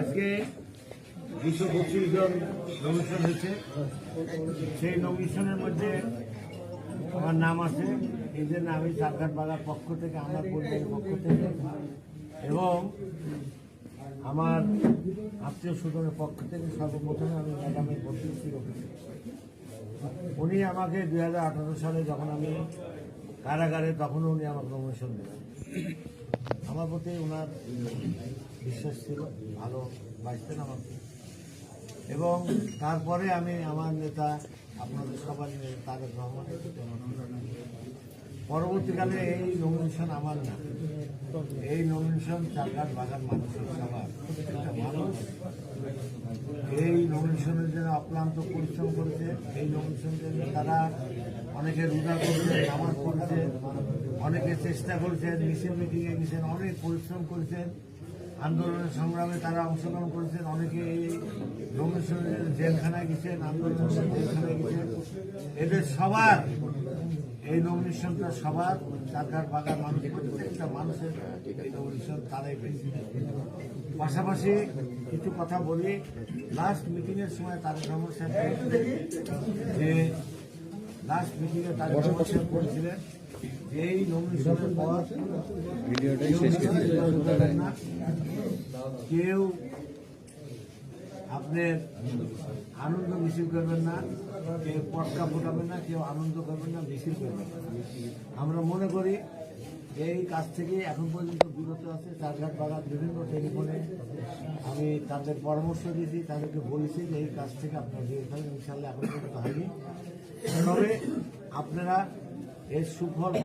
আজকে দুশো পঁচিশ জন নমিশন হয়েছে। সেই নমিশনের মধ্যে আমার নাম আছে। এই জন্য আমি সারঘাট বাগার পক্ষ থেকে, আমার পরিবারের পক্ষ থেকে এবং আমার আত্মীয় স্বজনের পক্ষ থেকে সর্বপ্রথমে আমি ম্যাডামের রেখেছি উনি আমাকে দু হাজার আঠারো সালে যখন আমি কারাগারে তখন উনি আমাকে নমিশন দেবেন আমার প্রতি ওনার বিশ্বাস ছিল, ভালো বাঁচতেন আমাকে। এবং তারপরে আমি আমার নেতা, আপনাদের সবার তাদের রহমানের পরবর্তীকালে এই নমিনেশন আমার না। এই নমিনেশন চারঘাট বাগান মানুষের সবার। নমিনেশনের জন্য অক্লান্ত পরিশ্রম করেছে। এই নমিনেশনের জন্য তারা অনেকে রোজা করছে, নামাজ পড়েছে, অনেকে চেষ্টা করেছেন মিছিল মিটিংয়ে গেছেন, অনেক পরিশ্রম করেছেন। আন্দোলনের সংগ্রামে তারা অংশগ্রহণ করেছেন। অনেকে এই নমিনেশনের জেলখানায় গেছেন, আন্দোলনের জেলখানায় গেছেন। এদের সবার, এই নমিনেশনটা সবার চারঘাট বাগান মানুষ, প্রত্যেকটা মানুষের এই নমিনেশন তারাই পেয়েছে। পাশাপাশি কিছু কথা বলি। লাস্ট মিটিং এর সময় তারেক রহমান সাহেব যে লাস্ট মিটিং এ তারেক রহমান সাহেব বলেছিলেন যে এই নমিনেশনের পর কেউ আপনার আনন্দ মিছিল করবেন না কেউ পটকা ফোটাবেন না কেউ আনন্দ করবেন না মিছিল করবেন আমরা মনে করি এই কাজ থেকে এখন পর্যন্ত বিরত আছে। চারঘাট বাগান বিভিন্ন টেলিফোনে আমি তাদের পরামর্শ দিয়েছি, তাদেরকে বলেছি যে এই কাজ থেকে আপনারা বিরত হবেন ইনশাল্লাহ এখন পর্যন্ত হয়নি। তবে আপনারা এর সুফল